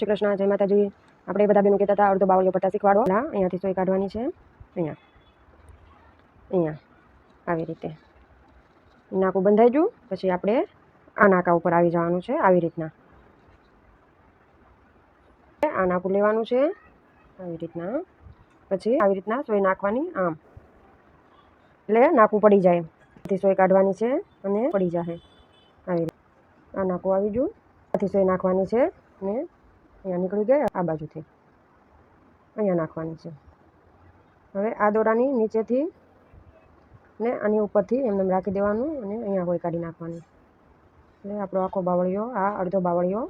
શ્રી કૃષ્ણ, જય માતાજી. આપણે બધા બેનું કહેતા હતા, અડધો બાવળીઓ પટ્ટા શીખવાડો. અહીંયાથી સોય કાઢવાની છે. અહીંયા. અહીંયા. આવી રીતે. નાકું બંધાઈ ગયું, પછી આપણે આ નાકા ઉપર આવી જવાનું છે, આવી રીતના. આ નાકું લેવાનું છે, આવી રીતના. પછી આવી રીતના સોય નાખવાની આમ. એટલે નાકું પડી જાય. આથી સોય કાઢવાની છે અને પડી જાય આવી રીતે. આ નાકું આવી ગયું. આથી સોય નાખવાની છે અને અહીંયા નીકળી ગઈ આ બાજુથી. અહીંયા નાખવાની છે. હવે આ દોરાની નીચેથી ને આની ઉપરથી એમને રાખી દેવાનું અને અહીંયા કોઈ કાઢી નાખવાની. એટલે આપણો આખો બાવળિયો, આ અડધો બાવળિયો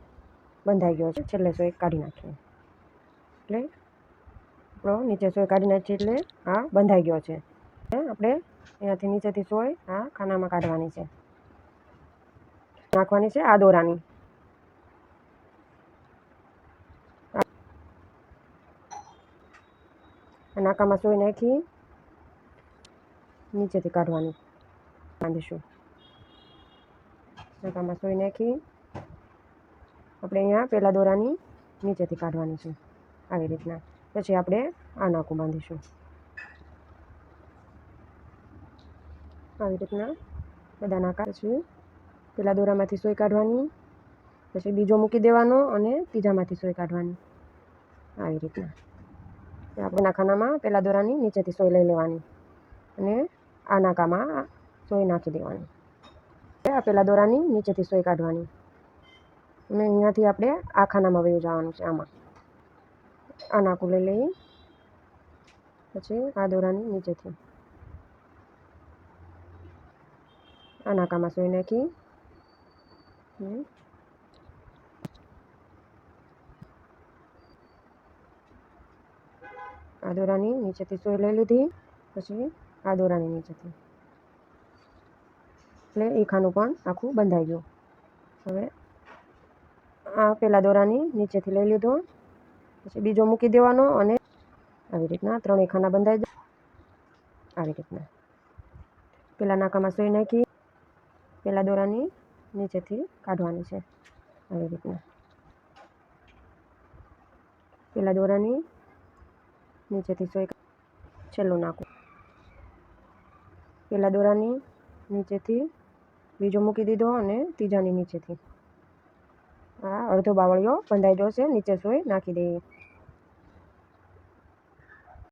બંધાઈ ગયો છે. છેલ્લે સોય કાઢી નાખીએ. એટલે આપણો નીચે સોય કાઢી નાખીએ એટલે આ બંધાઈ ગયો છે. આપણે અહીંયાથી નીચેથી સોય આ ખાનામાં કાઢવાની છે. નાખવાની છે આ દોરાની. નાકામાં સોય નાખી, નીચેથી કાઢવાની. બાંધીશું. નાકામાં સોય નાખી, આપણે અહીંયા પહેલાં દોરાની નીચેથી કાઢવાની છે. આવી રીતના. પછી આપણે આ નાકું બાંધીશું. આવી રીતના બધા નાકા પછી પહેલાં દોરામાંથી સોય કાઢવાની, પછી બીજો મૂકી દેવાનો અને ત્રીજામાંથી સોય કાઢવાની. આવી રીતના. આપણે ખાનામાં પહેલાં દોરાની, નીચેથી સોય લઈ લેવાની. અને આ નાકામાં સોય નાખી દેવાની. આ પહેલાં દોરાની, નીચેથી સોય કાઢવાની. અને અહીંયાથી આપણે આ ખાનામાં વયું જવાનું છે આમાં. આ નાકું લઈ લઈ, પછી આ દોરાની નીચેથી. આ નાકામાં સોય નાખી. આ દોરાની નીચેથી સોય લઈ લીધી, પછી આ દોરાની નીચેથી. એટલે એ ખાનું પણ આખું બંધાઈ ગયું. હવે આ પહેલાં દોરાની નીચેથી લઈ લીધો, પછી બીજો મૂકી દેવાનો અને આવી રીતના ત્રણેય ખાના બંધાઈ જાય. આવી રીતના. પહેલાં નાકામાં સોય નાખી પહેલાં દોરાની નીચેથી કાઢવાની છે. આવી રીતના. પહેલાં દોરાની નીચેથી સોય છેલ્લું નાખું. પહેલાં દોરાની નીચેથી બીજો મૂકી દીધો અને ત્રીજાની નીચેથી. આ અડધો બાવળિયો બંધાઈ જશે, નીચે સોય નાખી દઈએ.